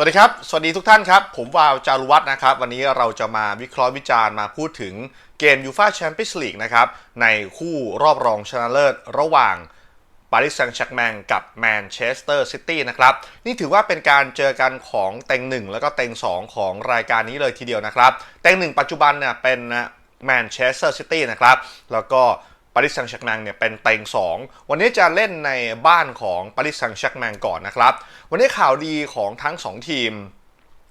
สวัสดีครับ สวัสดีทุกท่านครับ ผมวาวจารุวัฒน์นะครับ วันนี้เราจะมาวิเคราะห์วิจารณ์มาพูดถึงเกมยูฟาแชมเปี้ยนส์ลีกนะครับ ในคู่รอบรองชนะเลิศระหว่างปารีสแซงต์แชร์กแมงกับแมนเชสเตอร์ซิตี้นะครับ นี่ถือว่าเป็นการเจอกันของเต็งหนึ่งแล้วก็เต็งสองของรายการนี้เลยทีเดียวนะครับ เต็งหนึ่งปัจจุบันเนี่ยเป็นแมนเชสเตอร์ซิตี้นะครับ แล้วก็ารีสแซงต์แชร์กแมงเนี่ยเป็นเต็ง2 วันนี้จะเล่นในบ้านของปารีสแซงต์แชร์กแมงก่อนนะครับ วันนี้ข่าวดีของทั้ง 2 ทีม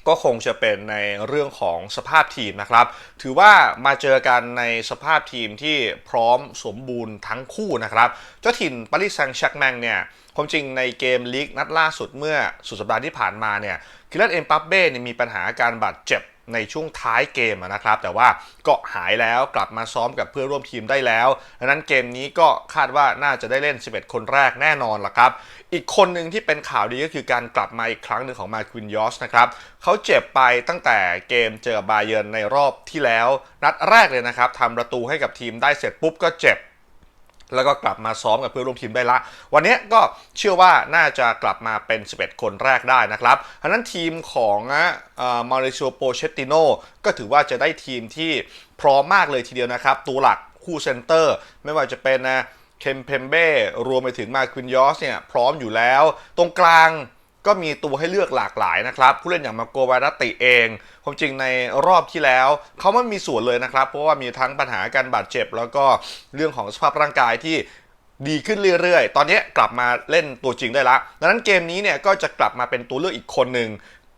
ก็คงจะเป็นในเรื่องของสภาพทีมนะครับ ถือว่ามาเจอกันในสภาพทีมที่พร้อมสมบูรณ์ทั้งคู่นะครับ เจ้าถิ่นปารีสแซงต์แชร์กแมงเนี่ยความจริงในเกมลีกนัดล่าสุดเมื่อสุดสัปดาห์ที่ผ่านมาเนี่ยคิลันเอ็มปัปเบ้เนี่ยมีปัญหาการบาดเจ็บ ในช่วงท้ายเกมนะครับ แต่ว่าก็หายแล้วกลับมาซ้อมกับเพื่อนร่วมทีมได้แล้วดังนั้นเกมนี้ก็คาดว่าน่าจะได้เล่น 11 คนแรกแน่นอนละครับ อีกคนหนึ่งที่เป็นข่าวดีก็คือการกลับมาอีกครั้งหนึ่งของมาควินยอสนะครับเขาเจ็บไปตั้งแต่เกมเจอบาเยิร์นในรอบที่แล้ว นัดแรกเลยนะครับทำประตูให้กับทีมได้เสร็จปุ๊บก็เจ็บ แล้วก็กลับมาซ้อมกับเพื่อนร่วมทีมได้ละ วันนี้ก็เชื่อว่าน่าจะกลับมาเป็น 11 คนแรกได้นะครับดังนั้นทีมของมาริโอโปเชตติโนก็ถือว่าจะได้ทีมที่พร้อมมากเลยทีเดียวนะครับ ตัวหลักคู่เซนเตอร์ ไม่ว่าจะเป็นนะเคมเพมเบ้รวมไปถึงมาควินยอสเนี่ยพร้อมอยู่แล้ว ตรงกลาง ก็มีตัวให้เลือกหลากหลายนะครับ ผู้เล่นอย่างมาโกวารติเอง ความจริงในรอบที่แล้ว เขาไม่มีส่วนเลยนะครับ เพราะว่ามีทั้งปัญหาการบาดเจ็บ แล้วก็เรื่องของสภาพร่างกายที่ดีขึ้นเรื่อยๆ ตอนนี้กลับมาเล่นตัวจริงได้ละดังนั้นเกมนี้เนี่ยก็จะกลับมาเป็นตัวเลือกอีกคนหนึ่ง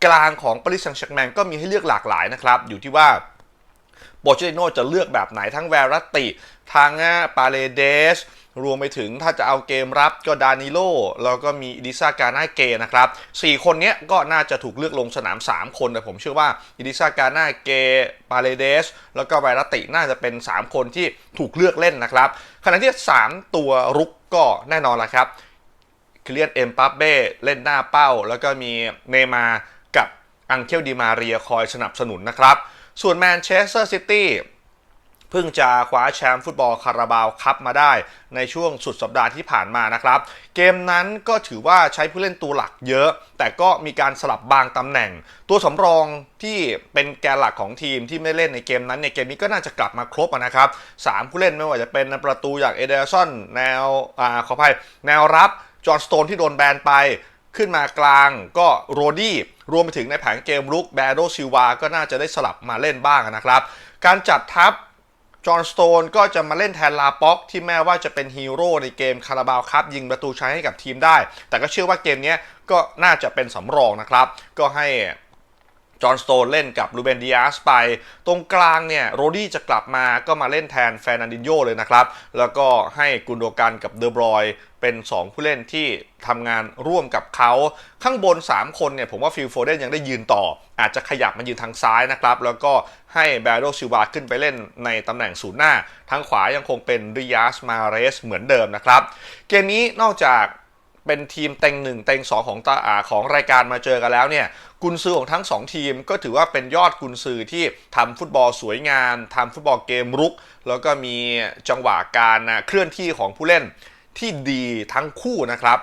กลางของปริสังชักแมงก็มีให้เลือกหลากหลายนะครับ อยู่ที่ว่า โปเชติโนจะเลือกแบบไหนทั้งแวรัตติทั้งปาเลเดสรวมไปถึงถ้าจะเอาเกมรับก็ดานิโลแล้วก็มีอิดิซากาน่าเกนะครับ 4 คนนี้ก็น่าจะถูกเลือกลงสนาม 3 คน แต่ผมเชื่อว่าอิดิซากาน่าเกปาเลเดส แล้วก็แวรัตติน่าจะเป็น 3 คนที่ถูกเลือกเล่นนะครับ ขณะที่ 3 ตัวรุกก็แน่นอนละครับเคลียนเอ็มปัปเบ้เล่นหน้าเป้า แล้วก็มีเนมากับอังเคลดิมาเรียคอยสนับสนุนนะครับ ส่วนแมนเชสเตอร์ซิตี้เพิ่งจะคว้าแชมป์ฟุตบอลคาราบาวคัพมาได้ในช่วงสุดสัปดาห์ที่ผ่านมานะครับ เกมนั้นก็ถือว่าใช้ผู้เล่นตัวหลักเยอะ แต่ก็มีการสลับบางตำแหน่ง ตัวสำรองที่เป็นแกนหลักของทีมที่ไม่เล่นในเกมนั้นในเกมนี้ก็น่าจะกลับมาครบนะครับสามผู้เล่นไม่ว่าจะเป็นประตูอย่างเอเดอร์สันแนวอ่าขออภัยแนวรับจอห์นสโตนที่โดนแบนไป ขึ้นมากลางก็โรดี้ รวมไปถึงในแผงเกมลุกแบโดซิวาก็น่าจะได้สลับมาเล่นบ้างนะครับ การจัดทัพจอห์นสโตนก็จะมาเล่นแทนลาป็อกที่แม้ว่าจะเป็นฮีโร่ในเกมคาราบาวครับยิงประตูชัยให้กับทีมได้ แต่ก็เชื่อว่าเกมนี้ก็น่าจะเป็นสำรองนะครับ ก็ให้ จอห์นสโตนเล่นกับลูเบนดิอาสไป ตรงกลางเนี่ยโรดี้จะกลับมาก็มาเล่นแทนแฟนันดินโยเลยนะครับ แล้วก็ให้กุนโดกันกับเดอบรอยเป็น 2 ผู้เล่นที่ทำงานร่วมกับเขา ข้างบน 3 คนเนี่ยผมว่าฟิลโฟเดนยังได้ยืนต่อ อาจจะขยับมายืนทางซ้ายนะครับ แล้วก็ให้แบโดซิวาขึ้นไปเล่นในตำแหน่งศูนย์หน้า ทางขวายังคงเป็นริยาสมาเรสเหมือนเดิมนะครับ เกมนี้นอกจาก เป็นทีมเต็งหนึ่งเต็งสองของตาอาของรายการมาเจอกันแล้วเนี่ยกุนซือของทั้ง 2 ทีมก็ถือว่าเป็นยอดกุนซือที่ทำฟุตบอลสวยงามทำฟุตบอลเกมรุก แล้วก็มีจังหวะการเคลื่อนที่ของผู้เล่นที่ดีทั้งคู่นะครับ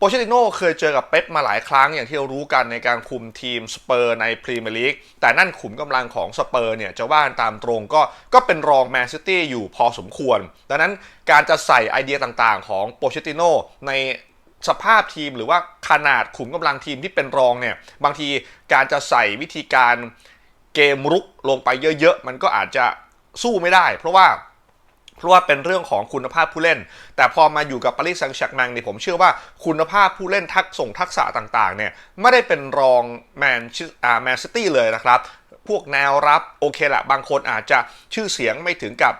โปเชติโน่เคยเจอกับเป๊ปมาหลายครั้งอย่างที่เรารู้กันในการคุมทีมสเปอร์ในพรีเมียร์ลีกแต่นั่นขุมกำลังของสเปอร์เนี่ยจะว่านตามตรงก็ก็เป็นรองแมนซิตี้อยู่พอสมควร ดังนั้นการจะใส่ไอเดียต่างๆ ของโปเชติโน่ใน สภาพทีมหรือว่าขนาดขุมกำลังทีมที่เป็นรองเนี่ยบางทีการจะใส่วิธีการเกมรุกลงไปเยอะๆ มันก็อาจจะสู้ไม่ได้ เพราะว่าเพราะว่าเป็นเรื่องของคุณภาพผู้เล่น แต่พอมาอยู่กับปารีสแซงต์แชร์กแมงเนี่ยผมเชื่อว่าคุณภาพผู้เล่นทักส่งทักษะต่างๆเนี่ยไม่ได้เป็นรองแมนอ่าแมนซิตี้เลยนะครับ พวกแนวรับโอเคแหละบางคนอาจจะชื่อเสียงไม่ถึงกับ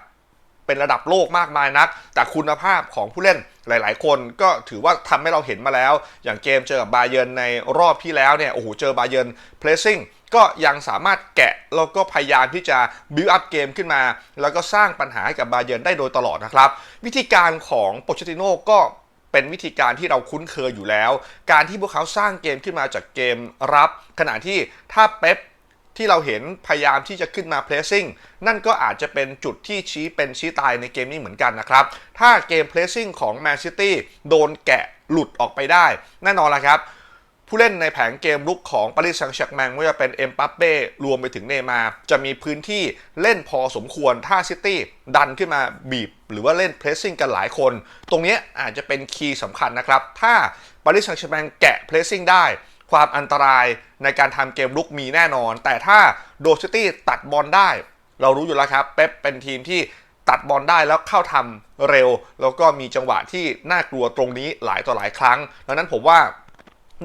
เป็นระดับโลกมากมายนัก แต่คุณภาพของผู้เล่นหลาย ๆ คนก็ถือว่าทำให้เราเห็นมาแล้ว อย่างเกมเจอกับบาเยินในรอบที่แล้วเนี่ยโอ้โหเจอบาเยินเพลสซิ่งก็ยังสามารถแกะแล้วก็พยายามที่จะบิวอัพเกมขึ้นมา แล้วก็สร้างปัญหาให้กับบาเยินได้โดยตลอดนะครับ วิธีการของโปเชติโน่ก็เป็นวิธีการที่เราคุ้นเคยอยู่แล้ว การที่พวกเขาสร้างเกมขึ้นมาจากเกมรับ ขณะที่ถ้าเป๊ป ที่เราเห็นพยายามที่จะขึ้นมาเพลสซิ่งนั่นก็อาจจะเป็นจุดที่ชี้เป็นชี้ตายในเกมนี้เหมือนกันนะครับ ถ้าเกมเพลสซิ่งของแมนซิตี้โดนแกะหลุดออกไปได้ แน่นอนละครับ ผู้เล่นในแผงเกมลุกของปารีสแซงต์แชร์กแมงไม่ว่าจะเป็นเอ็มปัปเป้รวมไปถึงเนย์มา จะมีพื้นที่เล่นพอสมควรถ้าซิตี้ดันขึ้นมาบีบ หรือว่าเล่นเพรสซิ่งกันหลายคน ตรงนี้อาจจะเป็นคีย์สำคัญนะครับ ถ้าปารีสแซงต์แชร์กแมงแกะเพรสซิ่งได้ ความอันตรายในการทำเกมลุกมีแน่นอน แต่ถ้าโดซิตี้ตัดบอลได้ เรารู้อยู่แล้วครับ เป๊ปเป็นทีมที่ตัดบอลได้แล้วเข้าทำเร็ว แล้วก็มีจังหวะที่น่ากลัวตรงนี้หลายต่อหลายครั้งดังนั้นผมว่า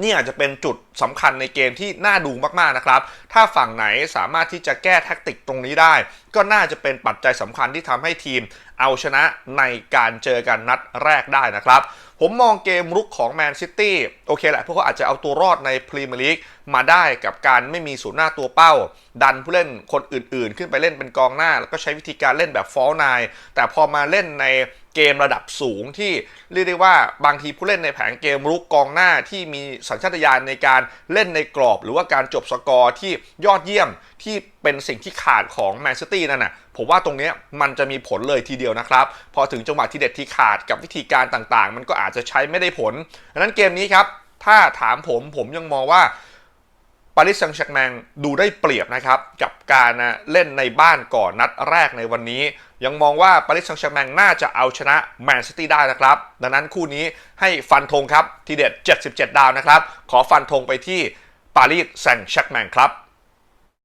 นี่อาจจะเป็นจุดสำคัญในเกมที่น่าดูมากๆนะครับ ถ้าฝั่งไหนสามารถที่จะแก้แท็กติกตรงนี้ได้ ก็น่าจะเป็นปัจจัยสำคัญที่ทำให้ทีมเอาชนะในการเจอกันนัดแรกได้นะครับผมมองเกมรุกของแมนซิตี้โอเคแหละพวกเขาอาจจะเอาตัวรอดในพรีเมียร์ลีกมาได้กับการไม่มีศูนย์หน้าตัวเป้า ดันผู้เล่นคนอื่นๆ ขึ้นไปเล่นเป็นกองหน้า แล้วก็ใช้วิธีการเล่นแบบฟอลนายแต่พอมาเล่นในเกมระดับสูงที่เรียกได้ว่าบางทีผู้เล่นในแผงเกมรุกกองหน้าที่มีสัญชาตญาณในการเล่นในกรอบ หรือว่าการจบสกอร์ที่ยอดเยี่ยมที่เป็นสิ่งที่ขาดของแมนซิตี้นั่นน่ะผมว่าตรงนี้มันจะมีผลเลยทีเดียวนะครับ พอถึงจังหวะที่เด็ดที่ขาดกับวิธีการต่างๆ มันก็อาจจะใช้ไม่ได้ผลดังนั้นเกมนี้ครับ ถ้าถามผมผมยังมองว่าปารีสแซงต์แชร์กแมงดูได้เปรียบนะครับ กับการนะเล่นในบ้านก่อนนัดแรกในวันนี้ ยังมองว่าปารีสแซงต์แชร์กแมงน่าจะเอาชนะแมนซิตี้ได้นะครับ ดังนั้นคู่นี้ให้ฟันธงครับ ทีเด็ด 77 ดาวนะครับ ขอฟันธงไปที่ปารีสแซงต์แชร์กแมงครับ